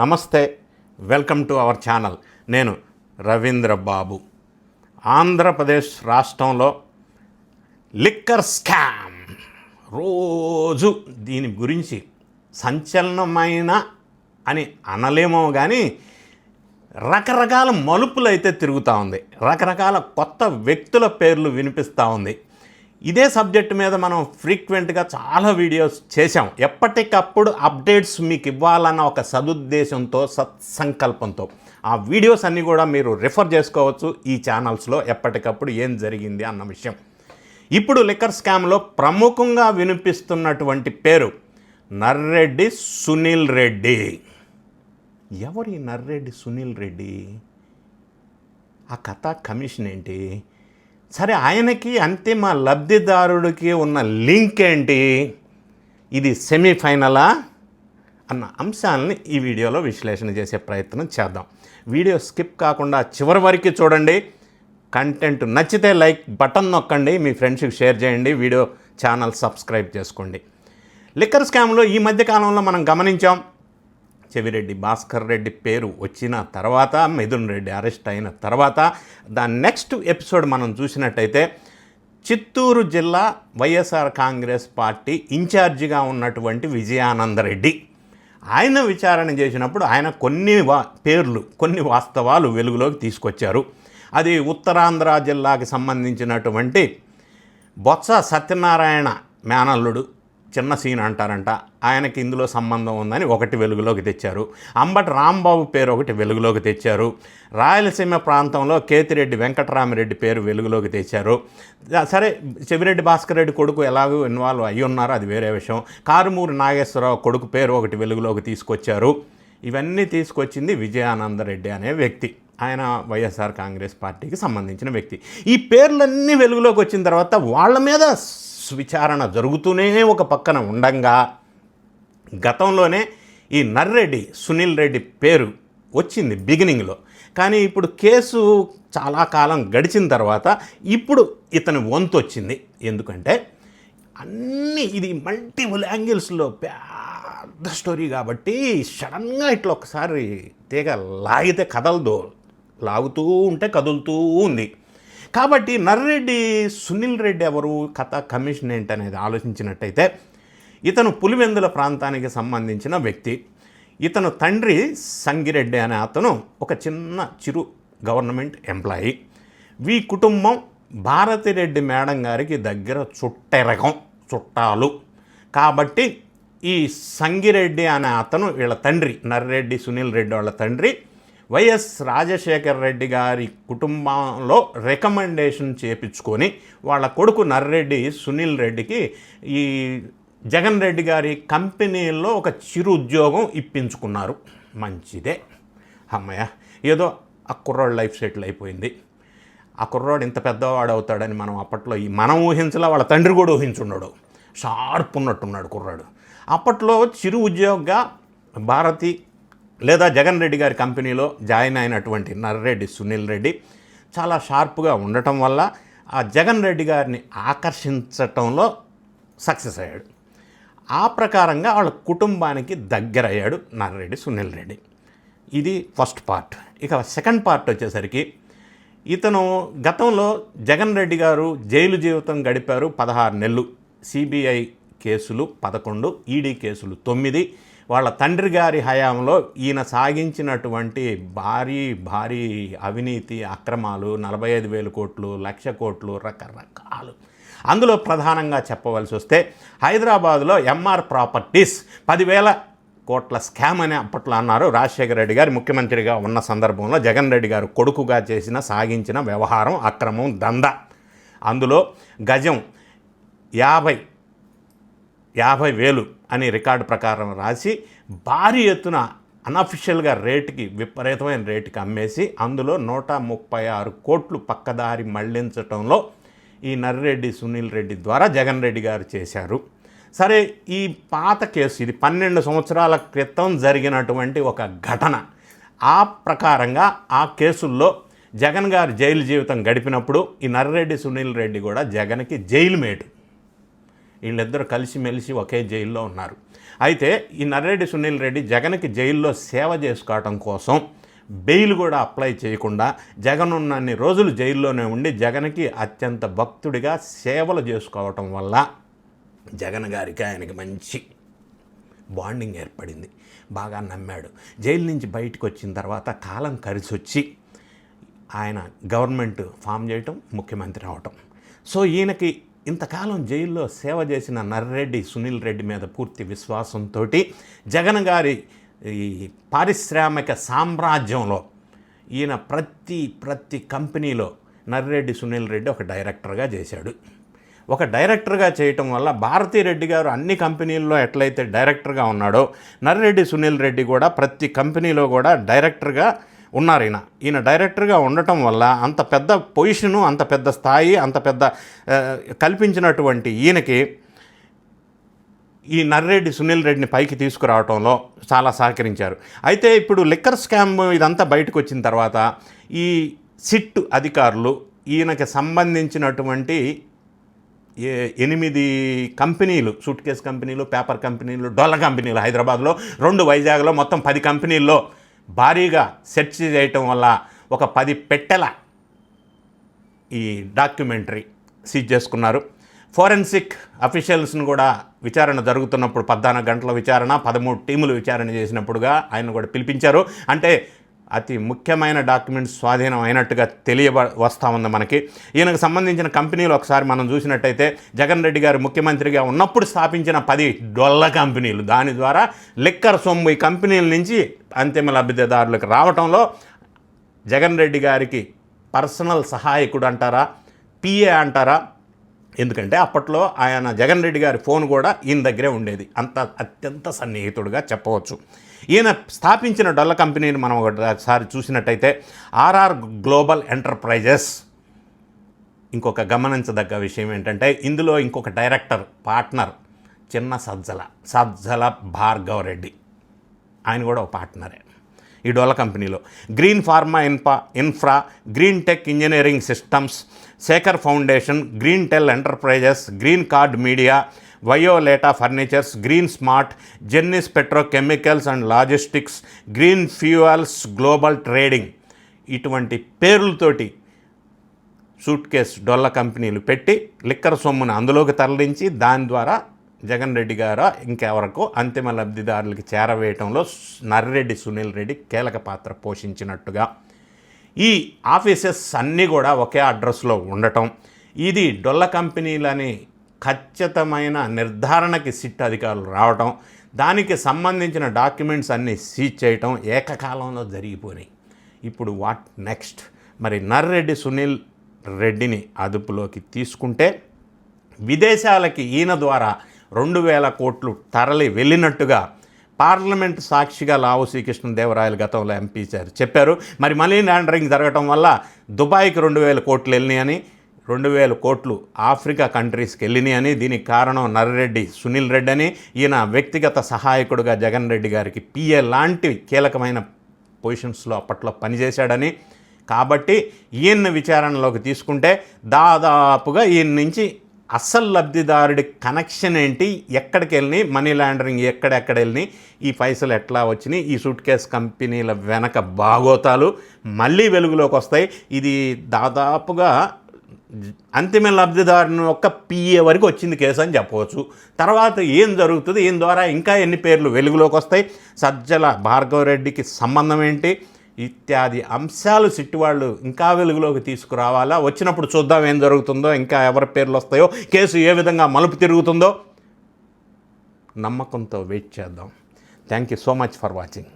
నమస్తే welcome to our channel. నేను రవీంద్ర బాబు. ఆంధ్రప్రదేశ్ రాష్ట్రంలో లిక్కర్ స్కామ్. రోజు దీని గురించి సంచలనమైన అని అనలేమో కానీ రకరకాల మలుపులు అయితే తిరుగుతూ ఉంది. రకరకాల కొత్త వ్యక్తుల పేర్లు వినిపిస్తూ ఉంది. ఇదే సబ్జెక్ట్ మీద మనం ఫ్రీక్వెంట్గా చాలా వీడియోస్ చేశాం. ఎప్పటికప్పుడు అప్డేట్స్ మీకు ఇవ్వాలన్న ఒక సదుద్దేశంతో సత్సంకల్పంతో. ఆ వీడియోస్ అన్నీ కూడా మీరు రిఫర్ చేసుకోవచ్చు ఈ ఛానల్స్లో ఎప్పటికప్పుడు ఏం జరిగింది అన్న విషయం. ఇప్పుడు లిక్కర్ స్కామ్లో ప్రముఖంగా వినిపిస్తున్నటువంటి పేరు నర్రెడ్డి సునీల్ రెడ్డి. ఎవరి నర్రెడ్డి సునీల్ రెడ్డి? ఆ కథ కమిషన్ ఏంటి? సరే ఆయనకి అంతిమ లబ్ధిదారుడికి ఉన్న లింక్ ఏంటి? ఇది సెమీఫైనలా? అన్న అంశాలని ఈ వీడియోలో విశ్లేషణ చేసే ప్రయత్నం చేద్దాం. వీడియో స్కిప్ కాకుండా చివరి వరకు చూడండి. కంటెంట్ నచ్చితే లైక్ బటన్ నొక్కండి. మీ ఫ్రెండ్స్కి షేర్ చేయండి. వీడియో ఛానల్ సబ్స్క్రైబ్ చేసుకోండి. లిక్కర్ స్కామ్లో ఈ మధ్య కాలంలో మనం గమనించాం చెవిరెడ్డి భాస్కర్ రెడ్డి పేరు వచ్చిన తర్వాత మిథున్ రెడ్డి అరెస్ట్ అయిన తర్వాత దాని నెక్స్ట్ ఎపిసోడ్ మనం చూసినట్టయితే చిత్తూరు జిల్లా వైఎస్ఆర్ కాంగ్రెస్ పార్టీ ఇన్ఛార్జిగా ఉన్నటువంటి విజయానందరెడ్డి ఆయన విచారణ చేసినప్పుడు ఆయన కొన్ని వా పేర్లు కొన్ని వాస్తవాలు వెలుగులోకి తీసుకొచ్చారు. అది ఉత్తరాంధ్ర జిల్లాకి సంబంధించినటువంటి బొత్స సత్యనారాయణ మేనల్లుడు చిన్న సీన్ అంటారంట. ఆయనకి ఇందులో సంబంధం ఉందని ఒకటి వెలుగులోకి తెచ్చారు. అంబటి రాంబాబు పేరు ఒకటి వెలుగులోకి తెచ్చారు. రాయలసీమ ప్రాంతంలో కేతిరెడ్డి వెంకటరామిరెడ్డి పేరు వెలుగులోకి తెచ్చారు. సరే చెవిరెడ్డి భాస్కర్ రెడ్డి కొడుకు ఎలాగో ఇన్వాల్వ్ అయ్యి ఉన్నారో అది వేరే విషయం. కారుమూరి నాగేశ్వరరావు కొడుకు పేరు ఒకటి వెలుగులోకి తీసుకొచ్చారు. ఇవన్నీ తీసుకొచ్చింది విజయానందరెడ్డి అనే వ్యక్తి. ఆయన వైఎస్ఆర్ కాంగ్రెస్ పార్టీకి సంబంధించిన వ్యక్తి. ఈ పేర్లన్నీ వెలుగులోకి వచ్చిన తర్వాత వాళ్ళ మీద విచారణ జరుగుతూనే ఒక పక్కన ఉండంగా గతంలోనే ఈ నర్రెడ్డి సునీల్ రెడ్డి పేరు వచ్చింది బిగినింగ్లో. కానీ ఇప్పుడు కేసు చాలా కాలం గడిచిన తర్వాత ఇప్పుడు ఇతని వంతు వచ్చింది ఎందుకంటే అన్నీ ఇది మల్టిపుల్ యాంగిల్స్లో పెద్ద స్టోరీ కాబట్టి సడన్గా ఇట్లా ఒకసారి తీగ లాగితే కదలదు. లాగుతూ ఉంటే కదులుతూ ఉంది. కాబట్టి నర్రెడ్డి సునీల్ రెడ్డి ఎవరు? కథ కమిషన్ ఏంటి అనేది ఆలోచించినట్టయితే ఇతను పులివెందుల ప్రాంతానికి సంబంధించిన వ్యక్తి. ఇతను తండ్రి సంగిరెడ్డి అనే అతను ఒక చిన్న చిరు గవర్నమెంట్ ఎంప్లాయీ. వీ కుటుంబం భారతిరెడ్డి మేడం గారికి దగ్గర చుట్టెరకం చుట్టాలు. కాబట్టి ఈ సంగిరెడ్డి అనే అతను వీళ్ళ తండ్రి నర్రెడ్డి సునీల్ రెడ్డి వాళ్ళ తండ్రి. వైఎస్ రాజశేఖర్ రెడ్డి గారి కుటుంబంలో రికమెండేషన్ చేపించుకొని వాళ్ళ కొడుకు నర్రెడ్డి సునీల్ రెడ్డికి ఈ జగన్ రెడ్డి గారి కంపెనీలో ఒక చిరు ఉద్యోగం ఇప్పించుకున్నారు. మంచిదే. అమ్మయ్య ఏదో ఆ కుర్రాడు లైఫ్ సెటిల్ అయిపోయింది. ఆ కుర్రాడు ఇంత పెద్దవాడు అవుతాడని మనం అప్పట్లో ఈ మనం ఊహించలా వాళ్ళ తండ్రి కూడా ఊహించున్నాడు షార్ప్ ఉన్నట్టున్నాడు కుర్రాడు. అప్పట్లో చిరు ఉద్యోగంగా భారతి లేదా జగన్ రెడ్డి గారి కంపెనీలో జాయిన్ అయినటువంటి నర్రెడ్డి సునీల్ రెడ్డి చాలా షార్ప్గా ఉండటం వల్ల ఆ జగన్ రెడ్డి గారిని ఆకర్షించటంలో సక్సెస్ అయ్యాడు. ఆ ప్రకారంగా వాళ్ళ కుటుంబానికి దగ్గరయ్యాడు నర్రెడ్డి సునీల్ రెడ్డి. ఇది ఫస్ట్ పార్ట్. ఇక సెకండ్ పార్ట్ వచ్చేసరికి ఇతను గతంలో జగన్ రెడ్డి గారు జైలు జీవితం గడిపారు పదహారు నెలలు. సిబిఐ కేసులు పదకొండు ఈడీ కేసులు తొమ్మిది. వాళ్ళ తండ్రి గారి హయాంలో ఈయన సాగించినటువంటి భారీ భారీ అవినీతి అక్రమాలు నలభై ఐదు వేల కోట్లు లక్ష కోట్లు రకరకాలు. అందులో ప్రధానంగా చెప్పవలసి వస్తే హైదరాబాద్లో ఎంఆర్ ప్రాపర్టీస్ పదివేల కోట్ల స్కామ్ అని అప్పట్లో అన్నారు రాజశేఖర రెడ్డి గారు. ముఖ్యమంత్రిగా ఉన్న సందర్భంలో జగన్ రెడ్డి గారు కొడుకుగా చేసిన సాగించిన వ్యవహారం అక్రమం దంద. అందులో గజం యాభై యాభై వేలు అని రికార్డు ప్రకారం రాసి భారీ ఎత్తున అనఫిషియల్గా రేటుకి విపరీతమైన రేటుకి అమ్మేసి అందులో నూట ముప్పై ఆరు కోట్లు పక్కదారి మళ్ళించటంలో ఈ నర్రెడ్డి సునీల్ రెడ్డి ద్వారా జగన్ రెడ్డి గారు చేశారు. సరే ఈ పాత కేసు ఇది పన్నెండు సంవత్సరాల క్రితం జరిగినటువంటి ఒక ఘటన. ఆ ప్రకారంగా ఆ కేసుల్లో జగన్ గారు జైలు జీవితం గడిపినప్పుడు ఈ నర్రెడ్డి సునీల్ రెడ్డి కూడా జగన్కి జైలు మేటు. వీళ్ళిద్దరు కలిసిమెలిసి ఒకే జైల్లో ఉన్నారు. అయితే ఈ నర్రెడ్డి సునీల్ రెడ్డి జగన్కి జైల్లో సేవ చేసుకోవటం కోసం బెయిల్ కూడా అప్లై చేయకుండా జగన్ ఉన్నన్ని రోజులు జైల్లోనే ఉండి జగన్కి అత్యంత భక్తుడిగా సేవలు చేసుకోవటం వల్ల జగన్ గారికి ఆయనకి మంచి బాండింగ్ ఏర్పడింది. బాగా నమ్మాడు. జైలు నుంచి బయటకు వచ్చిన తర్వాత కాలం కలిసొచ్చి ఆయన గవర్నమెంట్ ఫామ్ చేయటం ముఖ్యమంత్రి అవటం. సో ఈయనకి ఇంతకాలం జైల్లో సేవ చేసిన నర్రెడ్డి సునీల్ రెడ్డి మీద పూర్తి విశ్వాసంతో జగన్ గారి ఈ పారిశ్రామిక సామ్రాజ్యంలో ఈయన ప్రతి ప్రతి కంపెనీలో నర్రెడ్డి సునీల్ రెడ్డి ఒక డైరెక్టర్గా చేశాడు. ఒక డైరెక్టర్గా చేయటం వల్ల భారతీ రెడ్డి గారు అన్ని కంపెనీల్లో ఎట్లయితే డైరెక్టర్గా ఉన్నాడో నర్రెడ్డి సునీల్ రెడ్డి కూడా ప్రతి కంపెనీలో కూడా డైరెక్టర్గా ఉన్నారు ఈయన. ఈయన డైరెక్టర్గా ఉండటం వల్ల అంత పెద్ద పొజిషను అంత పెద్ద స్థాయి అంత పెద్ద కల్పించినటువంటి ఈయనకి ఈ నర్రెడ్డి సునీల్ రెడ్డిని పైకి తీసుకురావడంలో చాలా సహకరించారు. అయితే ఇప్పుడు లిక్కర్ స్కామ్ ఇదంతా బయటకు వచ్చిన తర్వాత ఈ సిట్ అధికారులు ఈయనకి సంబంధించినటువంటి ఏ- ఎనిమిది కంపెనీలు సూట్ కేస్ కంపెనీలు పేపర్ కంపెనీలు డొల్ల కంపెనీలు హైదరాబాద్లో రెండు వైజాగ్లో మొత్తం పది కంపెనీల్లో భారీగా సెర్చ్ చేయటం వల్ల ఒక పది పెట్టెల ఈ డాక్యుమెంటరీ సీజ్ చేసుకున్నారు. ఫోరెన్సిక్ అఫీషియల్స్ను కూడా విచారణ జరుగుతున్నప్పుడు పద్నాలుగు గంటల విచారణ పదమూడు టీములు విచారణ చేసినప్పుడుగా ఆయన కూడా పిలిపించారు. అంటే అతి ముఖ్యమైన డాక్యుమెంట్స్ స్వాధీనం అయినట్టుగా తెలియ వస్తూ ఉంది మనకి. ఈయనకు సంబంధించిన కంపెనీలు ఒకసారి మనం చూసినట్టయితే జగన్ రెడ్డి గారు ముఖ్యమంత్రిగా ఉన్నప్పుడు స్థాపించిన పది డొల్ల కంపెనీలు. దాని ద్వారా లిక్కర్ సొమ్ము ఈ కంపెనీల నుంచి అంతిమ లబ్ధిదారులకు రావటంలో జగన్ రెడ్డి గారికి పర్సనల్ సహాయకుడు అంటారా పిఏ అంటారా ఎందుకంటే అప్పట్లో ఆయన జగన్ రెడ్డి గారి ఫోన్ కూడా ఈయన దగ్గరే ఉండేది. అంత అత్యంత సన్నిహితుడుగా చెప్పవచ్చు. ఈయన స్థాపించిన డొల్ల కంపెనీని మనం ఒకసారి చూసినట్టయితే ఆర్ఆర్ గ్లోబల్ ఎంటర్ప్రైజెస్. ఇంకొక గమనించదగ్గ విషయం ఏంటంటే ఇందులో ఇంకొక డైరెక్టర్ పార్ట్నర్ చిన్న సజ్జల సజ్జల భార్గవ్ రెడ్డి. ఆయన కూడా ఒక పార్ట్నరే. ఈ డోలా కంపెనీలో. Green pharma infra infra green tech engineering systems Shekhar foundation green tel enterprises green card media Violeta furnitures green smart Jennis petrochemicals and logistics green fuels global trading. ఇటువంటి పేర్లతోటి సూట్ కేస్ డొల్ల కంపెనీలు పెట్టి లిక్కర్ సొమ్మును అందులోకి తరలించి దాని ద్వారా జగన్ రెడ్డి గారు ఇంకెవరకు అంతిమ లబ్ధిదారులకి చేరవేయటంలో నర్రెడ్డి సునీల్ రెడ్డి కీలక పాత్ర పోషించినట్టుగా. ఈ ఆఫీసెస్ అన్నీ కూడా ఒకే అడ్రస్లో ఉండటం. ఇది డొల్ల కంపెనీలని ఖచ్చితమైన నిర్ధారణకి సిట్ అధికారులు రావటం. దానికి సంబంధించిన డాక్యుమెంట్స్ అన్నీ సీజ్ చేయటం ఏకకాలంలో జరిగిపోయినాయి. ఇప్పుడు వాట్ నెక్స్ట్? మరి నర్రెడ్డి సునీల్ రెడ్డిని అదుపులోకి తీసుకుంటే విదేశాలకి ఈయన ద్వారా రెండు వేల కోట్లు తరలి వెళ్ళినట్టుగా పార్లమెంట్ సాక్షిగా లావు శ్రీకృష్ణదేవరాయలు గతంలో ఎంపీ సార్ చెప్పారు. మరి మనీ లాండరింగ్ జరగటం వల్ల దుబాయ్కి రెండు వేల కోట్లు వెళ్ళినాయని రెండు వేల కోట్లు ఆఫ్రికా కంట్రీస్కి వెళ్ళినాయని దీనికి కారణం నర్రెడ్డి సునీల్ రెడ్డి అని ఈయన వ్యక్తిగత సహాయకుడుగా జగన్ రెడ్డి గారికి పిఏ లాంటి కీలకమైన పొజిషన్స్లో అప్పట్లో పనిచేశాడని. కాబట్టి ఈయన్ని విచారణలోకి తీసుకుంటే దాదాపుగా ఈయన నుంచి అస్సలు లబ్ధిదారుడి కనెక్షన్ ఏంటి? ఎక్కడికి వెళ్ళినాయి? మనీ లాండరింగ్ ఎక్కడెక్కడ వెళ్ళినాయి? ఈ పైసలు ఎట్లా వచ్చినాయి? ఈ సూట్ కేస్ కంపెనీల వెనక బాగోతాలు మళ్ళీ వెలుగులోకి వస్తాయి. ఇది దాదాపుగా అంతిమ లబ్ధిదారుని యొక్క పిఏ వరకు వచ్చింది కేసు అని చెప్పవచ్చు. తర్వాత ఏం జరుగుతుంది? ఏం ద్వారా ఇంకా ఎన్ని పేర్లు వెలుగులోకి వస్తాయి? సజ్జల భార్గవరెడ్డికి సంబంధం ఏంటి? ఇత్యాది అంశాలు సిట్టివాళ్ళు ఇంకా వెలుగులోకి తీసుకురావాలా? వచ్చినప్పుడు చూద్దాం ఏం జరుగుతుందో ఇంకా ఎవరి పేర్లు వస్తాయో కేసు ఏ విధంగా మలుపు తిరుగుతుందో నమ్మకంతో వెయిట్ చేద్దాం. Thank you so much for watching